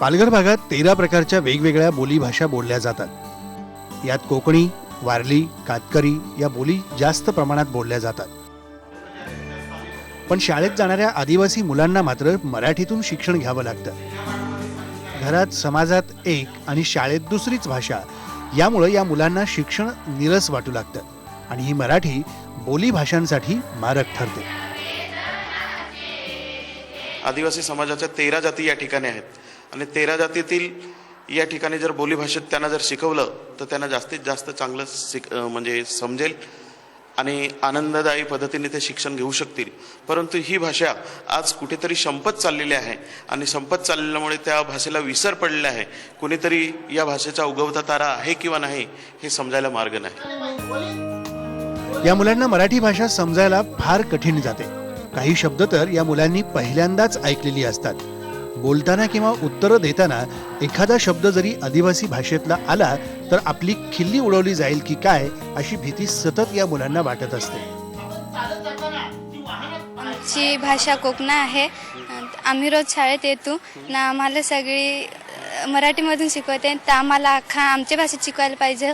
पालघर भागात तेरा प्रकारच्या वेगवेगळ्या बोलीभाषा बोलल्या जातात. यात कोकणी वारली कातकरी या बोली जास्त प्रमाणात बोलल्या जातात. पण शाळेत जाणाऱ्या आदिवासी मुलांना मात्र मराठीतून शिक्षण घ्यावं लागतं. घरात समाजात एक आणि शाळेत दुसरीच भाषा यामुळं या मुलांना शिक्षण निरस वाटू लागतं आणि ही मराठी बोली भाषांसाठी मारक ठरते. आदिवासी समाजाच्या तेरा जाती या ठिकाणी आहेत. आणि तेरा जातीतील या ठिकाणी जर बोलीभाषेत त्यांना जर शिकवलं तर त्यांना जास्तीत जास्त चांगलं शिक म्हणजे समजेल आणि आनंददायी पद्धतीने ते शिक्षण घेऊ शकतील. परंतु ही भाषा आज कुठेतरी संपत चाललेली आहे आणि संपत चालल्यामुळे त्या भाषेला विसर पडलेला आहे. कुणीतरी या भाषेचा उगवता तारा आहे किंवा नाही हे समजायला मार्ग नाही. या मुलांना मराठी भाषा समजायला फार कठीण जाते. काही शब्द तर या मुलांनी पहिल्यांदाच ऐकलेली असतात. बोलताना किंवा उत्तरं देताना एखादा शब्द जरी आदिवासी भाषेतला आला तर आपली खिल्ली उडवली जाईल की काय अशी भीती सतत या मुलांना वाटत असते. आमची भाषा कोकणा आहे. आम्ही रोज शाळेत येतो. ना आम्हाला सगळी मराठीमधून शिकवते. तर आम्हाला अख्खा आमच्या भाषेत शिकवायला पाहिजे.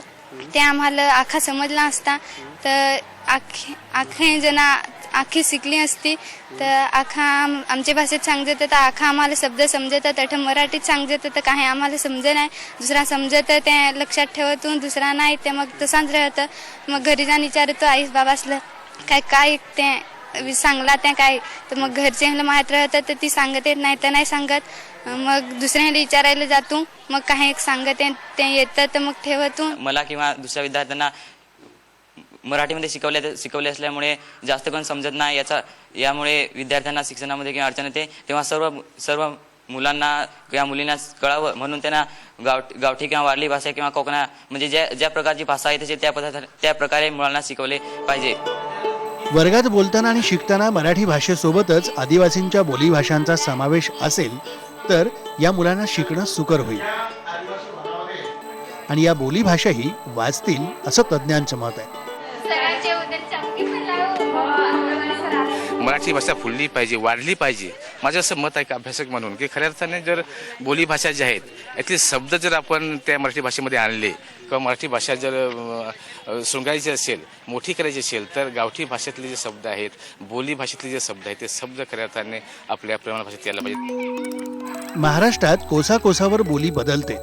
ते आम्हाला आखा समजला असता. तर आखे आखे जना आखी शिकली असती. तर आखा आमच्या भाषेत सांगत तर आखा आम्हाला शब्द समजत तर मराठीत सांगत तर काही आम्हाला समजत नाही. दुसरा समजत ते लक्षात ठेवतो दुसरा नाही ते मग तसाच राहतं. मग घरी जाऊन विचारतो आई बाबासलं काय काय ते सांगला त्या काय तर मग घरच्यांना माहीत राहतं. तर ती सांगत येत नाही तर नाही सांगत. मग दुसऱ्याला विचारायला जातो. मग काही एक सांगत आहे, ते येतं तर मग ठेवतो. मला किंवा दुसऱ्या विद्यार्थ्यांना मराठीमध्ये शिकवले शिकवले असल्यामुळे जास्त कोण समजत नाही. याचा यामुळे विद्यार्थ्यांना शिक्षणामध्ये किंवा अडचण येते. तेव्हा सर्व सर्व मुलांना किंवा मुलींना कळावं. म्हणून त्यांना गाव गावठी किंवा वारली भाषा किंवा कोकणा म्हणजे ज्या ज्या प्रकारची भाषा आहे त्या पदार्थ त्या प्रकारे मुलांना शिकवले पाहिजे. वर्गात बोलताना आणि शिकताना मराठी भाषेसोबतच आदिवासींच्या बोलीभाषांचा समावेश असेल तर या मुलांना शिकणं सुकर होईल. आणि या बोलीभाषाही वाचतील असं तज्ज्ञांचं मत आहे. मराठी भाषा फुलली पाहिजे वाढली पाहिजे. माझं असं मत आहे का अभ्यासक म्हणून की खऱ्या अर्थाने जर बोलीभाषा ज्या आहेत यातले शब्द जर आपण त्या मराठी भाषेमध्ये आणले किंवा मराठी भाषा जर अ, असेल मोठी करायची असेल तर गावठी भाषेतले जे शब्द आहेत बोली भाषेतले जे शब्द आहेत ते शब्द खऱ्या अर्थाने आपल्या प्रमाण भाषेत यायला पाहिजे महाराष्ट्रात कोसा कोसावर बोली बदलते.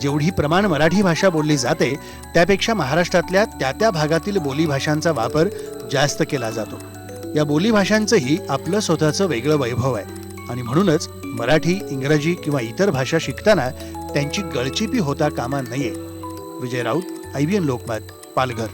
जेवढी प्रमाण मराठी भाषा बोलली जाते त्यापेक्षा महाराष्ट्रातल्या त्या त्या भागातील बोलीभाषांचा वापर जास्त केला जातो. या बोलीभाषांचंही आपलं स्वतःचं वेगळं वैभव आहे. आणि म्हणूनच मराठी इंग्रजी किंवा इतर भाषा शिकताना त्यांची गळचिपी होता कामा नये. विजय राऊत आयबीएन लोकमत पालघर.